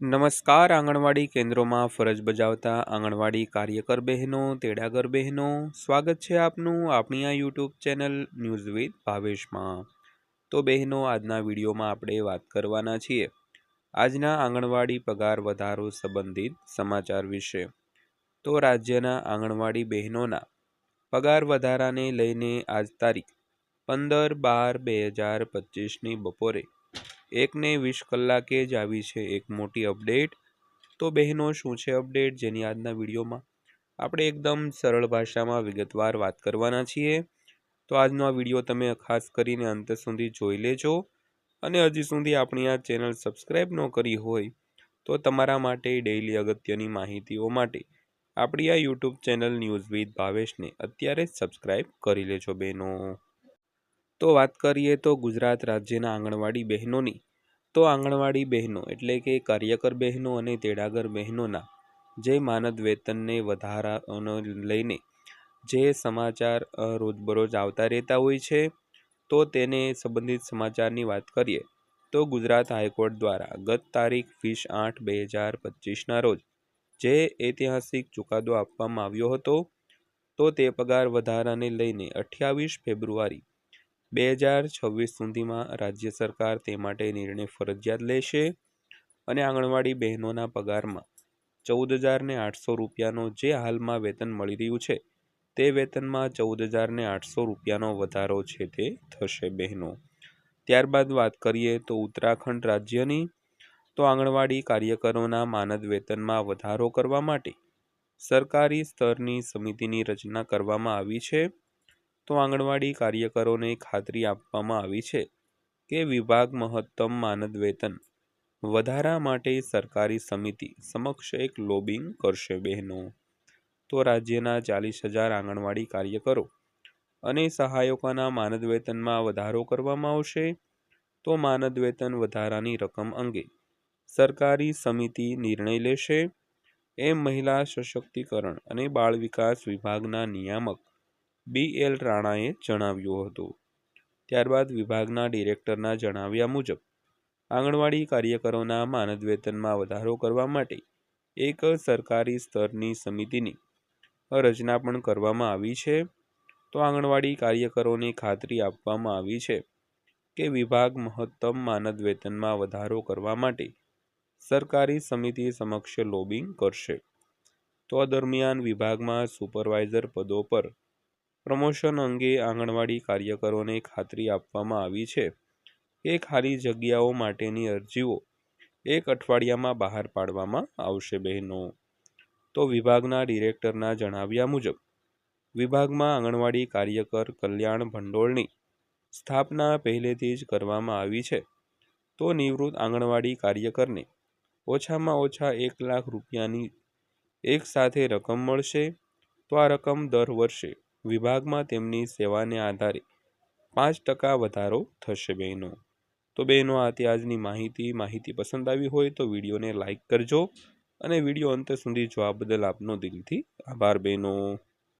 નમસ્કાર, આંગણવાડી કેન્દ્રોમાં ફરજ બજાવતા આંગણવાડી કાર્યકર બહેનો, તેડાગર બહેનો, સ્વાગત છે આપનું આપણી આ યુટ્યુબ ચેનલ ન્યૂઝ વિથ ભાવેશમાં. તો બહેનો, આજના વિડીયોમાં આપણે વાત કરવાના છીએ. આજના આંગણવાડી પગાર વધારો સંબંધિત સમાચાર વિશે. તો રાજ્યના આંગણવાડી બહેનોના પગાર વધારાને લઈને આજ તારીખ પંદર બાર બે હજાર પચીસની બપોરે એકને વીસ કલાકે જ આવી છે એક મોટી અપડેટ. તો બહેનો, શું છે અપડેટ જેની આજના વિડીયોમાં? આપણે એકદમ સરળ ભાષામાં વિગતવાર વાત કરવાના છીએ. તો આજનો આ વીડિયો તમે ખાસ કરીને અંત સુધી જોઈ લેજો. અને હજી સુધી આપણી આ ચેનલ સબસ્ક્રાઈબ ન કરી હોય, તો તમારા માટે ડેઈલી અગત્યની માહિતીઓ માટે આપણી આ યુટ્યુબ ચેનલ ન્યૂઝ વિથ ભાવેશને અત્યારે જ સબસ્ક્રાઈબ કરી લેજો બહેનો. તો વાત કરીએ તો ગુજરાત રાજ્યના આંગણવાડી બહેનોની. તો આંગણવાડી બહેનો એટલે કે કાર્યકર બહેનો અને તેડાગર બહેનોના જે માનદ વેતનને વધારાનો લઈને જે સમાચાર રોજબરોજ આવતા રહેતા હોય છે, તો તેને સંબંધિત સમાચારની વાત કરીએ તો ગુજરાત હાઈકોર્ટ દ્વારા ગત તારીખ વીસ આઠ બે હજાર પચીસના રોજ જે ઐતિહાસિક ચુકાદો આપવામાં આવ્યો હતો, તો તે પગાર વધારાને લઈને અઠ્યાવીસ ફેબ્રુઆરી બે હજાર છવ્વીસ સુધીમાં રાજ્ય સરકાર તે માટે નિર્ણય ફરજિયાત લેશે અને આંગણવાડી બહેનોના પગારમાં ચૌદ હજારને આઠસો રૂપિયાનો જે હાલમાં વેતન મળી રહ્યું છે, તે વેતનમાં ચૌદ હજારને આઠસો રૂપિયાનો વધારો છે તે થશે બહેનો. ત્યારબાદ વાત કરીએ તો ઉત્તરાખંડ રાજ્યની, તો આંગણવાડી કાર્યકરોના માનદ વેતનમાં વધારો કરવા માટે સરકારી સ્તરની સમિતિની રચના કરવામાં આવી છે. તો આંગણવાડી કાર્યકરોને ખાતરી આપવામાં આવી છે કે વિભાગ મહત્તમ માનદ વેતન વધારા માટે સરકારી સમિતિ સમક્ષ એક લોબિંગ કરશે બહેનો. તો રાજ્યના ચાલીસ હજાર આંગણવાડી કાર્યકરો અને સહાયકોના માનદ વેતનમાં વધારો કરવામાં આવશે? તો માનદ વેતન વધારાની રકમ અંગે સરકારી સમિતિ નિર્ણય લેશે? એમ મહિલા સશક્તિકરણ અને બાળ વિકાસ વિભાગના નિયામક બી એલ રાણાએ જણાવ્યું હતું. ત્યારબાદ વિભાગના ડિરેક્ટરના જણાવ્યા મુજબ, આંગણવાડી કાર્યકરોના માનદ વેતનમાં વધારો કરવા માટે એક સરકારી સ્તરની સમિતિની રચના પણ કરવામાં આવી છે. તો આંગણવાડી કાર્યકરોને ખાતરી આપવામાં આવી છે કે વિભાગ મહત્તમ માનદ વેતનમાં વધારો કરવા માટે સરકારી સમિતિ સમક્ષ લોબિંગ કરશે. તો દરમિયાન વિભાગમાં સુપરવાઇઝર પદો પર પ્રમોશન અંગે આંગણવાડી કાર્યકરોને ખાતરી આપવામાં આવી છે. કે ખાલી જગ્યાઓ માટેની અરજીઓ એક અઠવાડિયામાં બહાર પાડવામાં આવશે બહેનો. તો વિભાગના ડિરેક્ટરના જણાવ્યા મુજબ, વિભાગમાં આંગણવાડી કાર્યકર કલ્યાણ ભંડોળની સ્થાપના પહેલેથી જ કરવામાં આવી છે. તો નિવૃત્ત આંગણવાડી કાર્યકરને ઓછામાં ઓછા એક લાખ રૂપિયાની એક સાથે રકમ મળશે. તો આ રકમ દર વર્ષે વિભાગમાં તેમની સેવાને આધારે પાંચ ટકા વધારો થશે બહેનો. તો બહેનો આ આજની માહિતી માહિતી પસંદ આવી હોય તો વિડીયોને લાઇક કરજો અને વીડિયો અંત સુધી જોવા બદલ આપનો દિલથી આભાર બહેનો.